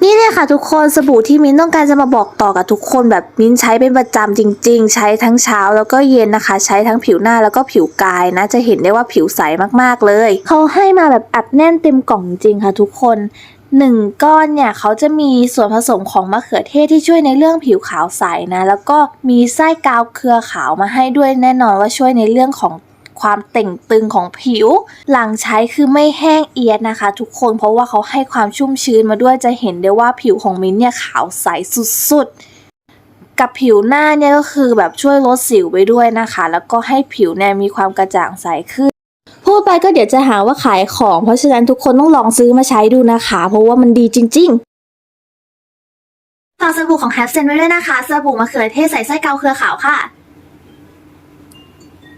เนี่ยค่ะทุกคนสบู่ที่มิ้นต้องการจะมาบอกต่อกับทุกคนแบบมิ้นใช้เป็นประจำจริง ๆ ใช้ทั้งเช้าแล้วก็เย็นนะคะ ใช้ทั้งผิวหน้าแล้วก็ผิวกายนะ จะเห็นได้ว่าผิวใสมากๆเลย เขาให้มาแบบอัดแน่นเต็มกล่องจริงค่ะทุกคนหนึ่งก้อนเนี่ยเขาจะมีส่วนผสมของมะเขือเทศที่ช่วยในเรื่องผิวขาวใสนะ แล้วก็มีไส้กาวเครือขาวมาให้ด้วยแน่นอนว่าช่วยในเรื่องของ ความเต่งตึงของผิว หลังใช้คือไม่แห้งเอียดนะคะ ทุกคนเพราะว่าเขาให้ความชุ่มชื้นมาด้วยจะเห็นได้ว่าผิวของมิ้นเนี่ยขาวใสสุดๆกับผิวหน้าเนี่ยก็คือแบบช่วยลดสิวไปด้วยนะคะ แล้วก็ให้ผิวเนี่ยมีความกระจ่างใสขึ้น พูดไปก็เดี๋ยวจะหาว่าขายของ เพราะฉะนั้นทุกคนต้องลองซื้อมาใช้ดูนะคะ เพราะว่ามันดีจริงๆฝากสบู่ของแฮปเซนไว้ด้วยนะคะสบู่มะเขือเทศใส่ไส้เกาเครือขาวค่ะ